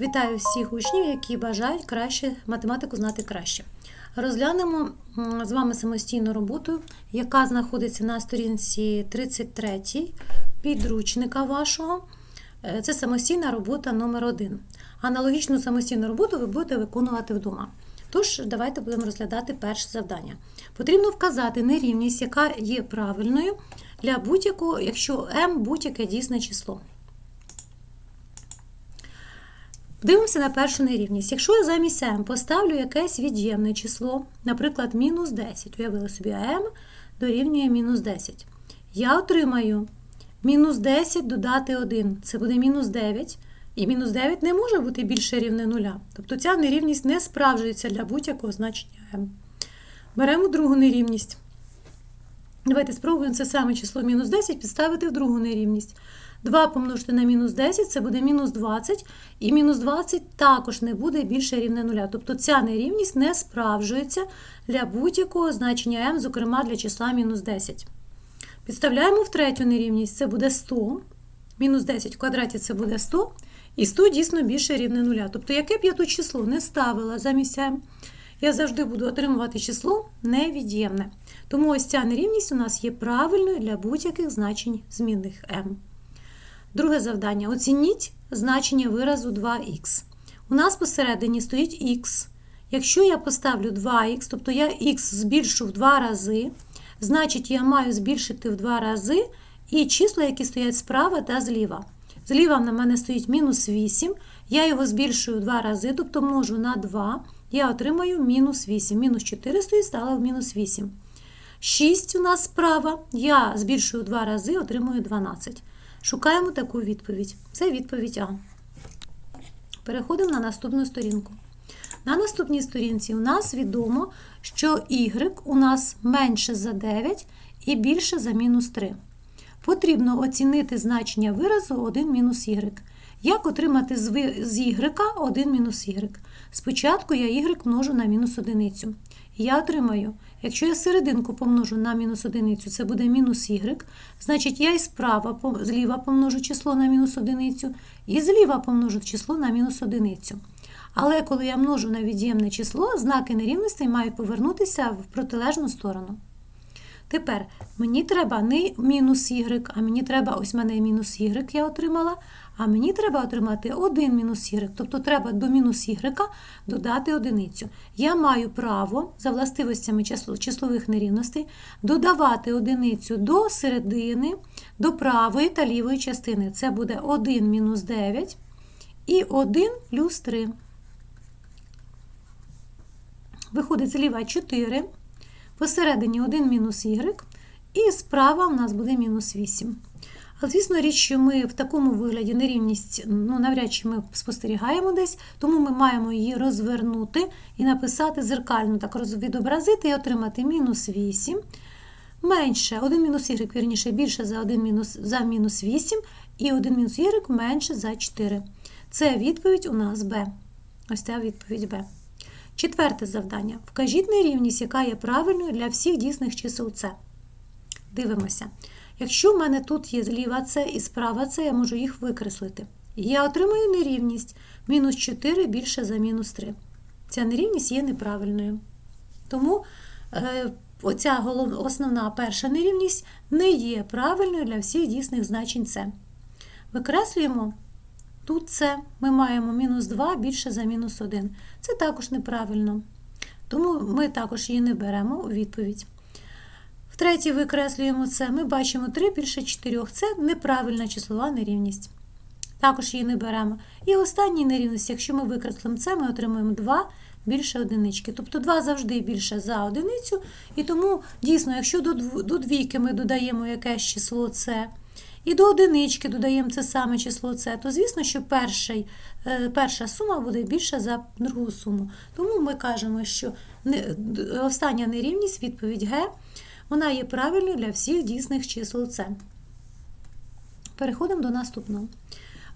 Вітаю всіх учнів, які бажають краще математику знати краще. Розглянемо з вами самостійну роботу, яка знаходиться на сторінці 33 підручника вашого. Е, Це самостійна робота номер 1 Аналогічну самостійну роботу ви будете виконувати вдома. Тож, давайте будемо розглядати перше завдання. Потрібно вказати нерівність, яка є правильною для будь-якого, якщо m будь-яке дійсне число. Дивимося на першу нерівність. Якщо я замість m поставлю якесь від'ємне число, наприклад, мінус 10, уявили собі, m дорівнює мінус 10. Я отримаю мінус 10 додати 1, це буде мінус 9. І мінус 9 не може бути більше рівне 0. Тобто ця нерівність не справджується для будь-якого значення m. Беремо другу нерівність. Давайте спробуємо це саме число мінус 10 підставити в другу нерівність. 2 помножити на мінус 10 це буде мінус 20, і мінус 20 також не буде більше рівне 0. Тобто ця нерівність не справджується для будь-якого значення m, зокрема для числа мінус 10. Підставляємо в третю нерівність, це буде 100. Мінус 10 в квадраті це буде 100, і 100 дійсно більше рівне 0. Тобто, яке б я тут число не ставила замість m, я завжди буду отримувати число невід'ємне. Тому ось ця нерівність у нас є правильною для будь-яких значень змінних m. Друге завдання. Оцініть значення виразу 2х. У нас посередині стоїть х. Якщо я поставлю 2х, тобто я х збільшу в 2 рази, значить я маю збільшити в 2 рази і числа, які стоять справа та зліва. Зліва на мене стоїть мінус 8, я його збільшую в 2 рази, тобто множу на 2, я отримаю мінус 8. Мінус 4 стоїть, стало в мінус 8. 6 у нас справа, я збільшую в 2 рази, отримую 12. Шукаємо таку відповідь. Це відповідь А. Переходимо на наступну сторінку. На наступній сторінці у нас відомо, що y у нас менше за 9 і більше за мінус 3. Потрібно оцінити значення виразу 1 мінус y. Як отримати з y 1 мінус y? Спочатку я y множу на мінус одиницю. Я отримаю, якщо я серединку помножу на мінус одиницю, це буде мінус y, значить я і справа зліва помножу число на мінус одиницю, і зліва помножу число на мінус одиницю. Але коли я множу на від'ємне число, знаки нерівностей мають повернутися в протилежну сторону. Тепер мені треба не мінус y, а мені треба, ось мене мінус y я отримала, а мені треба отримати 1 мінус y, тобто треба до мінус y додати одиницю. Я маю право за властивостями числових нерівностей додавати одиницю до середини, до правої та лівої частини. Це буде 1 мінус 9 і 1 плюс 3. Виходить зліва 4, посередині 1 мінус y, і справа у нас буде мінус 8. Але, звісно, річ, що ми в такому вигляді нерівність ну, навряд чи ми спостерігаємо десь, тому ми маємо її розвернути і написати зеркально, так відобразити і отримати мінус 8. Менше 1 мінус y, вірніше, більше за 1 мінус, за мінус 8, і 1 мінус y менше за 4. Це відповідь у нас Б. Ось ця відповідь Б. Четверте завдання. Вкажіть нерівність, яка є правильною для всіх дійсних чисел С. Дивимося. Якщо в мене тут є зліва С і справа С, я можу їх викреслити. Я отримую нерівність мінус 4 більше за мінус 3. Ця нерівність є неправильною. Тому е, оця основна перша нерівність не є правильною для всіх дійсних значень С. Викреслюємо тут С. Ми маємо мінус 2 більше за мінус 1. Це також неправильно. Тому ми також її не беремо у відповідь. Втретє, викреслюємо це. Ми бачимо 3 більше 4. Це неправильна числова нерівність. Також її не беремо. І останній нерівність, якщо ми викреслимо це, ми отримуємо 2 більше одинички. Тобто 2 завжди більше за одиницю. І тому, дійсно, якщо до двійки ми додаємо якесь число С, і до одинички додаємо це саме число С, то звісно, що перший, е, перша сума буде більша за другу суму. Тому ми кажемо, що остання нерівність, відповідь Г, вона є правильною для всіх дійсних чисел С. Переходимо до наступного.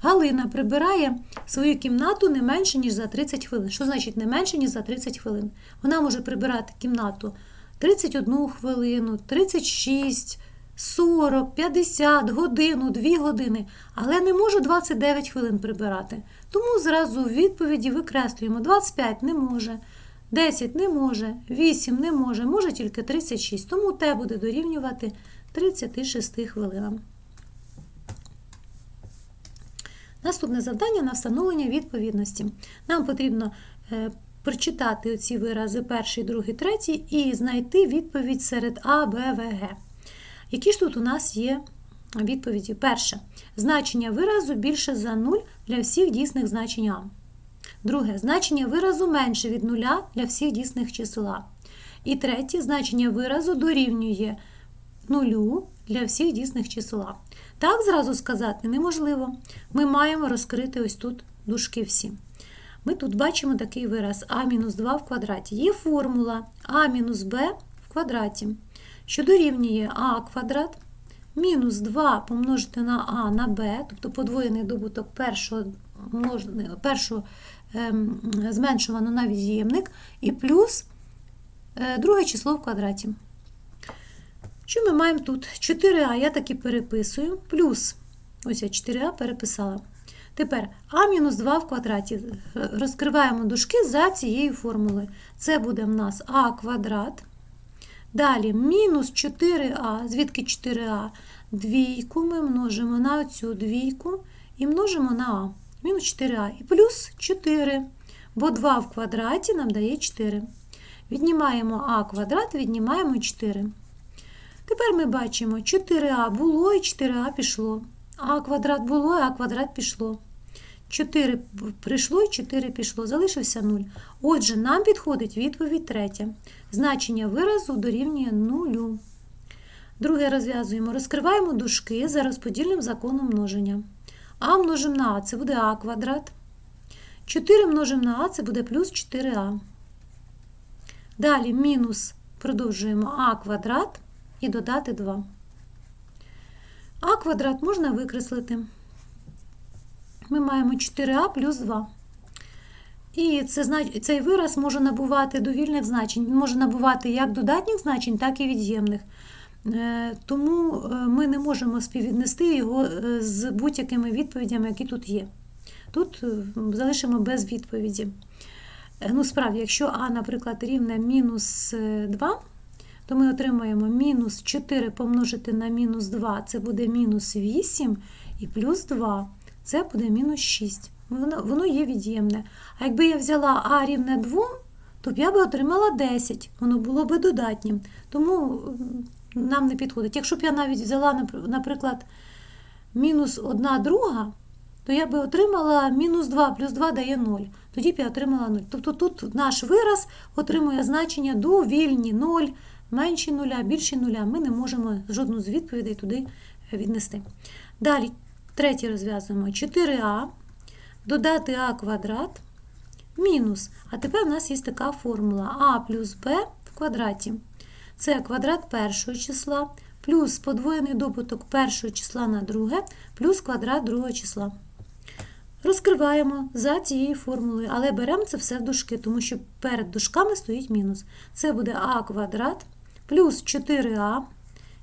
Галина прибирає свою кімнату не менше, ніж за 30 хвилин. Що значить не менше, ніж за 30 хвилин? Вона може прибирати кімнату 31 хвилину, 36, 40, 50, годину, 2 години, але не можу 29 хвилин прибирати. Тому зразу в відповіді викреслюємо 25 не може, 10 не може, 8 не може, може тільки 36. Тому те буде дорівнювати 36 хвилинам. Наступне завдання на встановлення відповідності. Нам потрібно е, прочитати оці вирази перший, другий, третій і знайти відповідь серед А, Б, В, Г. Які ж тут у нас є відповіді? Перше. Значення виразу більше за 0 для всіх дійсних значень А. Друге. Значення виразу менше від 0 для всіх дійсних чисел А. І третє. Значення виразу дорівнює нулю для всіх дійсних чисел А. Так зразу сказати неможливо. Ми маємо розкрити ось тут дужки всі. Ми тут бачимо такий вираз а-2 в квадраті. Є формула а-b в квадраті, що дорівнює а квадрат мінус 2 помножити на а на b, тобто подвоєний добуток першого, першого ем, зменшувано на від'ємник, і плюс е, друге число в квадраті. Що ми маємо тут? 4а я таки переписую, плюс, ось я 4а переписала. Тепер а мінус 2 в квадраті. Розкриваємо дужки за цією формулою. Це буде в нас а квадрат. Далі мінус 4а, звідки 4а? Двійку ми множимо на цю двійку і множимо на а. Мінус 4а. І плюс 4, бо 2 в квадраті нам дає 4. Віднімаємо а квадрат, віднімаємо 4. Тепер ми бачимо 4а було і 4а пішло. А квадрат було, а квадрат пішло. 4 прийшло і 4 пішло. Залишився 0. Отже, нам підходить відповідь третя. Значення виразу дорівнює 0. Друге розв'язуємо. Розкриваємо дужки за розподільним законом множення. А множимо на А це буде А квадрат. 4 множимо на А це буде плюс 4А. Далі мінус продовжуємо А квадрат і додати 2. А квадрат можна викреслити. Ми маємо 4а плюс 2. І це, цей вираз може набувати довільних значень. Може набувати як додатніх значень, так і від'ємних. Е, Тому е, ми не можемо співвіднести його е, з будь-якими відповідями, які тут є. Тут залишимо без відповіді. Ну, справді, якщо А, наприклад, рівне мінус е, 2, то ми отримаємо мінус 4 помножити на мінус 2, це буде мінус 8, і плюс 2, це буде мінус 6. Воно, воно є від'ємне. А якби я взяла А рівне 2, то б я би отримала 10, воно було би додатнім. Тому нам не підходить. Якщо б я навіть взяла, наприклад, мінус 1 друга, то я би отримала мінус 2 плюс 2 дає 0. Тоді б я отримала 0. Тобто тут наш вираз отримує значення довільні 0, менші 0, більші 0. Ми не можемо жодну з відповідей туди віднести. Далі, третє розв'язуємо 4а, додати а квадрат, мінус. А тепер у нас є така формула а плюс b в квадраті. Це квадрат першого числа, плюс подвоєний добуток першого числа на друге, плюс квадрат другого числа. Розкриваємо за цією формулою, але беремо це все в дужки, тому що перед дужками стоїть мінус. Це буде а квадрат плюс 4а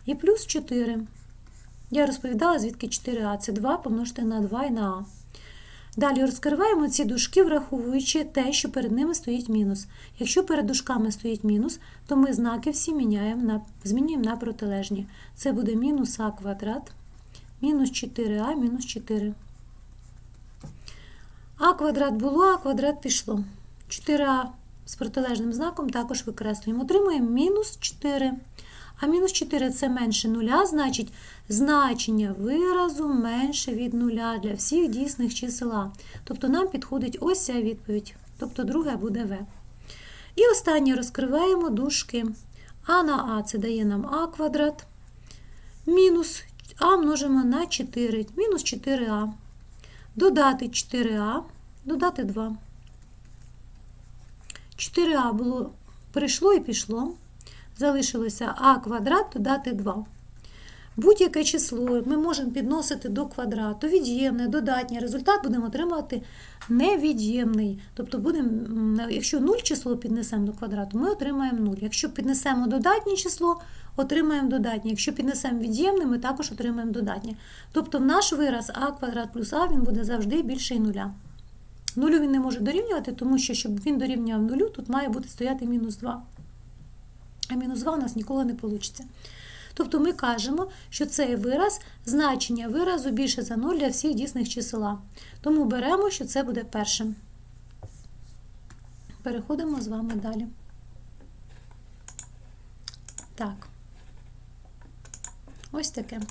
і плюс 4. Я розповідала, звідки 4а. Це 2 помножити на 2 і на а. Далі розкриваємо ці дужки, враховуючи те, що перед ними стоїть мінус. Якщо перед дужками стоїть мінус, то ми знаки всі міняємо на, змінюємо на протилежні. Це буде мінус а квадрат, мінус 4а, мінус 4. А квадрат було, а квадрат пішло. 4а з протилежним знаком також викреслюємо. Отримуємо мінус 4. А мінус 4 це менше нуля, значить значення виразу менше від нуля для всіх дійсних чисел А. Тобто нам підходить ось ця відповідь. Тобто друге буде В. І останнє розкриваємо дужки. А на А це дає нам А квадрат. Мінус А множимо на 4. Мінус 4А. Додати 4А, додати 2. 4а було, прийшло і пішло. Залишилося а квадрат додати 2. Будь-яке число ми можемо підносити до квадрату, від'ємне, додатнє. Результат будемо отримувати невід'ємний. Тобто, будемо, якщо 0 число піднесемо до квадрату, ми отримаємо 0. Якщо піднесемо додатнє число, отримаємо додатнє. Якщо піднесемо від'ємне, ми також отримаємо додатнє. Тобто наш вираз а квадрат плюс а він буде завжди більший нуля. Нулю він не може дорівнювати, тому що, щоб він дорівнював нулю, тут має бути стояти мінус 2. А мінус 2 у нас ніколи не вийде. Тобто ми кажемо, що цей вираз, значення виразу більше за 0 для всіх дійсних чисела. Тому беремо, що це буде першим. Переходимо з вами далі. Так. Ось таке.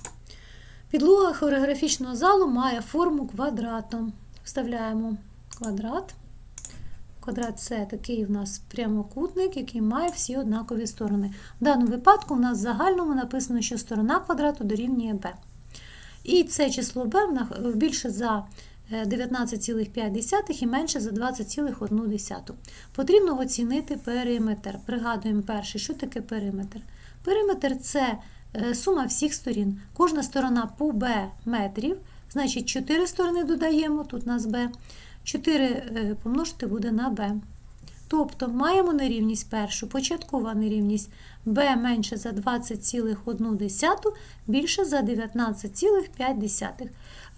Підлога хореографічного залу має форму квадрату. Вставляємо квадрат. Квадрат це такий у нас прямокутник, який має всі однакові сторони. В даному випадку у нас в загальному написано, що сторона квадрату дорівнює b. І це число b більше за е, 19,5 і менше за 20,1. Потрібно оцінити периметр. Пригадуємо перше, що таке периметр. Периметр це е, сума всіх сторін. Кожна сторона по b метрів, значить 4 сторони додаємо, тут у нас b. 4 е, помножити буде на b. Тобто маємо нерівність першу, початкова нерівність b менше за 20,1, більше за 19,5.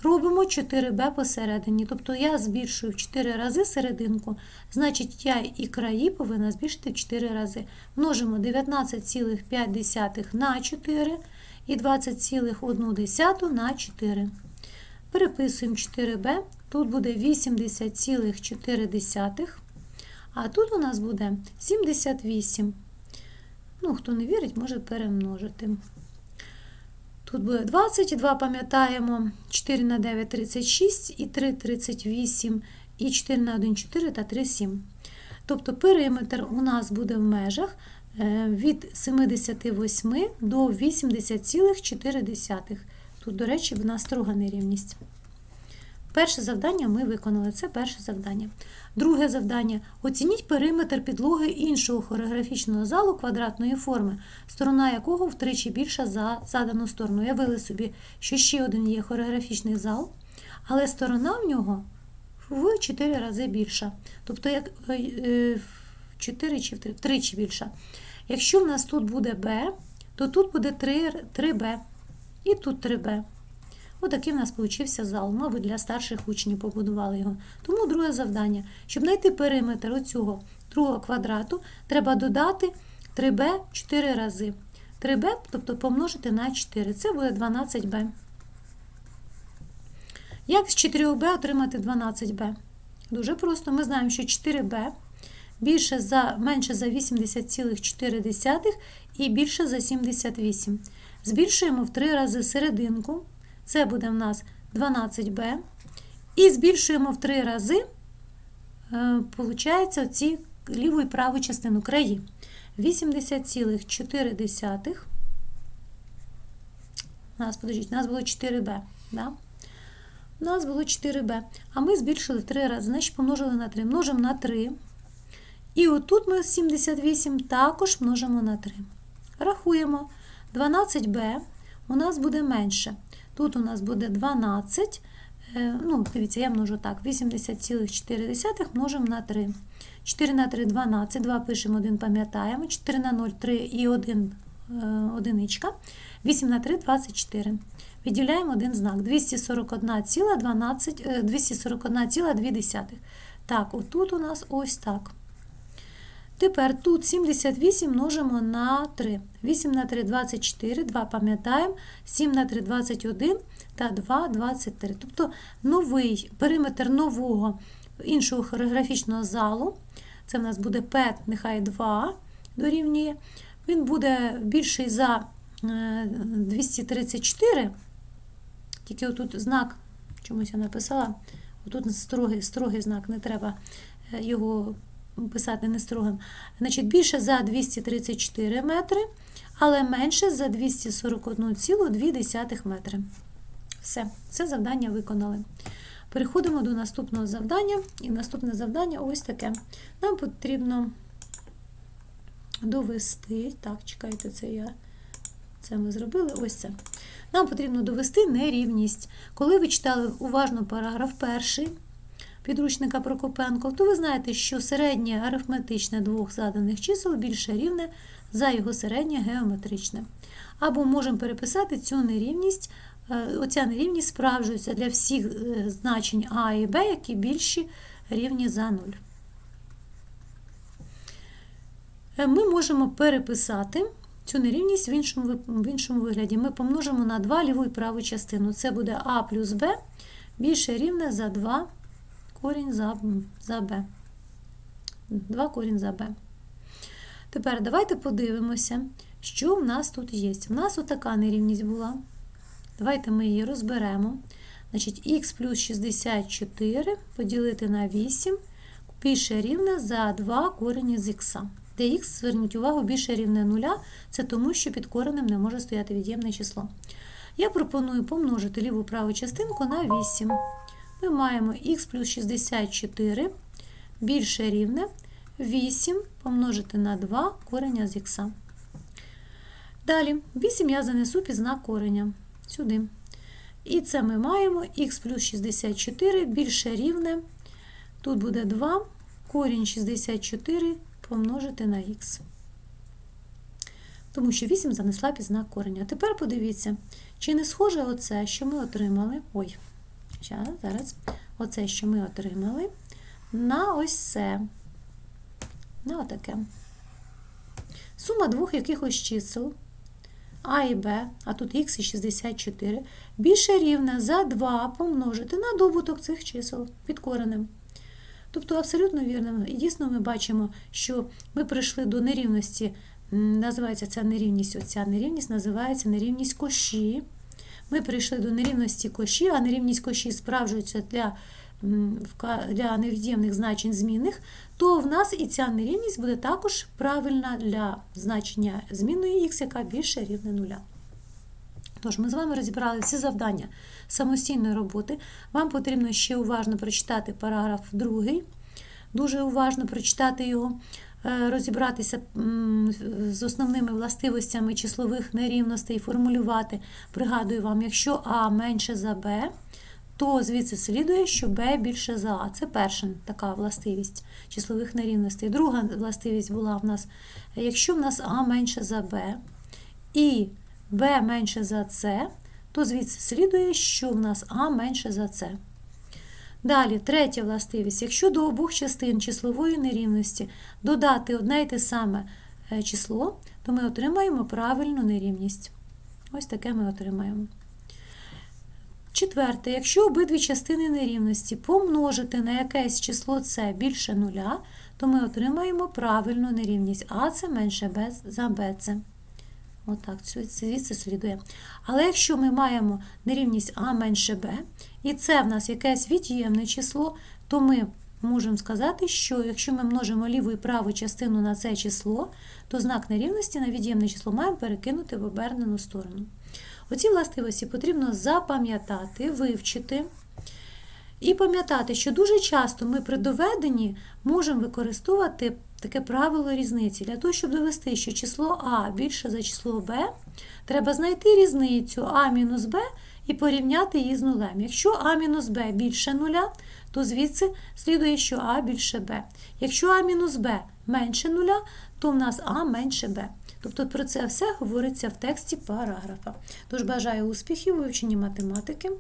Робимо 4b посередині. Тобто я збільшую в 4 рази серединку, значить я і краї повинна збільшити в 4 рази. Множимо 19,5 на 4 і 20,1 на 4. Переписуємо 4b. Тут буде 80,4, а тут у нас буде 78. Ну, хто не вірить, може перемножити. Тут буде 20, і 2 пам'ятаємо, 4 на 9 36, і 3 38, і 4 на 1 4 та 3 7. Тобто периметр у нас буде в межах е, від 78 до 80,4. Тут, до речі, в нас строга нерівність. Перше завдання ми виконали. Це перше завдання. Друге завдання. Оцініть периметр підлоги іншого хореографічного залу квадратної форми, сторона якого втричі більша за задану сторону. Уявили собі, що ще один є хореографічний зал, але сторона в нього в 4 рази більша. Тобто, як в 4 чи втричі більша. Якщо в нас тут буде b, то тут буде 3, 3b і тут 3b. Отакий в нас получився зал. Мабуть, для старших учнів побудували його. Тому друге завдання. Щоб знайти периметр оцього другого квадрату, треба додати 3b 4 рази. 3b, тобто помножити на 4. Це буде 12b. Як з 4b отримати 12b? Дуже просто. Ми знаємо, що 4b більше за, менше за 80,4 і більше за 78. Збільшуємо в 3 рази серединку. Це буде в нас 12b. І збільшуємо в 3 рази, виходить, оці ліву і праву частину краї. 80,4. У нас, подождіть, у нас було 4b. Да? У нас було 4b. А ми збільшили в 3 рази, значить помножили на 3. Множимо на 3. І отут ми 78 також множимо на 3. Рахуємо. 12b у нас буде менше. Тут у нас буде 12. Ну, дивіться, я множу так, 80,4 множимо на 3. 4 на 3 12, 2 пишемо, 1 пам'ятаємо, 4 на 0 3 і 1 одиничка. 8 на 3 24. Відділяємо один знак. 241,12, 241,2. Так, отут у нас ось так. Тепер тут 78 множимо на 3. 8 на 3 24, 2 пам'ятаємо, 7 на 3 21 та 2 23. Тобто новий периметр нового іншого хореографічного залу, це в нас буде P, нехай 2 дорівнює, він буде більший за 234, тільки отут знак, чомусь я написала, отут строгий, строгий знак, не треба його писати не строгим, значить більше за 234 метри, але менше за 241,2 метри. Все, це завдання виконали. Переходимо до наступного завдання. І наступне завдання ось таке. Нам потрібно довести. Так, чекайте, це я Це ми зробили ось це. Нам потрібно довести нерівність. Коли ви читали уважно параграф перший підручника Прокопенко, то ви знаєте, що середнє арифметичне двох заданих чисел більше рівне за його середнє геометричне. Або можемо переписати цю нерівність. е, Оця нерівність справджується для всіх е, значень А і Б, які більші рівні за 0. Е, Ми можемо переписати цю нерівність в іншому, в іншому вигляді. Ми помножимо на 2 ліву і праву частину. Це буде А плюс Б більше рівне за 2 корінь за, за Б. 2 корінь за Б. Тепер давайте подивимося, що в нас тут є. У нас отака нерівність була. Давайте ми її розберемо. Значить, х плюс 64 поділити на 8 більше рівне за 2 корені з х. Де х, зверніть увагу, більше рівне 0, це тому, що під коренем не може стояти від'ємне число. Я пропоную помножити ліву праву частинку на 8. Ми маємо х плюс 64 більше рівне 8 помножити на 2 кореня з х. Далі 8 я занесу під знак кореня сюди. І це ми маємо х плюс 64 більше рівне. Тут буде 2 корінь 64 помножити на х. Тому що 8 занесла під знак кореня. Тепер подивіться, чи не схоже оце, що ми отримали. Ой, щас, зараз. Оце, що ми отримали, на ось це. На отаке. Сума двох якихось чисел. А і Б, а тут х і 64, більше рівне за 2 помножити на добуток цих чисел під коренем. Тобто абсолютно вірно. І дійсно ми бачимо, що ми прийшли до нерівності, називається ця нерівність, оця нерівність називається нерівність коші. Ми прийшли до нерівності коші, а нерівність коші справджується для, для невід'ємних значень змінних, то в нас і ця нерівність буде також правильна для значення змінної х, яка більше рівне нуля. Тож, ми з вами розібрали всі завдання самостійної роботи. Вам потрібно ще уважно прочитати параграф 2, дуже уважно прочитати його, розібратися з основними властивостями числових нерівностей, формулювати. Пригадую вам, якщо А менше за Б, то звідси слідує, що Б більше за А. Це перша така властивість числових нерівностей. Друга властивість була в нас, якщо в нас А менше за Б і b менше за c, то звідси слідує, що в нас а менше за c. Далі, третя властивість. Якщо до обох частин числової нерівності додати одне й те саме е, число, то ми отримаємо правильну нерівність. Ось таке ми отримаємо. Четверте, якщо обидві частини нерівності помножити на якесь число c більше нуля, то ми отримаємо правильну нерівність, а це менше b за bc. Отак, звідси слідує. Але якщо ми маємо нерівність А менше Б, і це в нас якесь від'ємне число, то ми можемо сказати, що якщо ми множимо ліву і праву частину на це число, то знак нерівності на від'ємне число маємо перекинути в обернену сторону. Оці властивості потрібно запам'ятати, вивчити. І пам'ятати, що дуже часто ми при доведенні можемо використовувати таке правило різниці. Для того, щоб довести, що число А більше за число Б, треба знайти різницю А мінус Б і порівняти її з нулем. Якщо А мінус Б більше нуля, то звідси слідує, що А більше Б. Якщо А мінус Б менше нуля, то в нас А менше Б. Тобто про це все говориться в тексті параграфа. Тож бажаю успіхів у вивченні математики.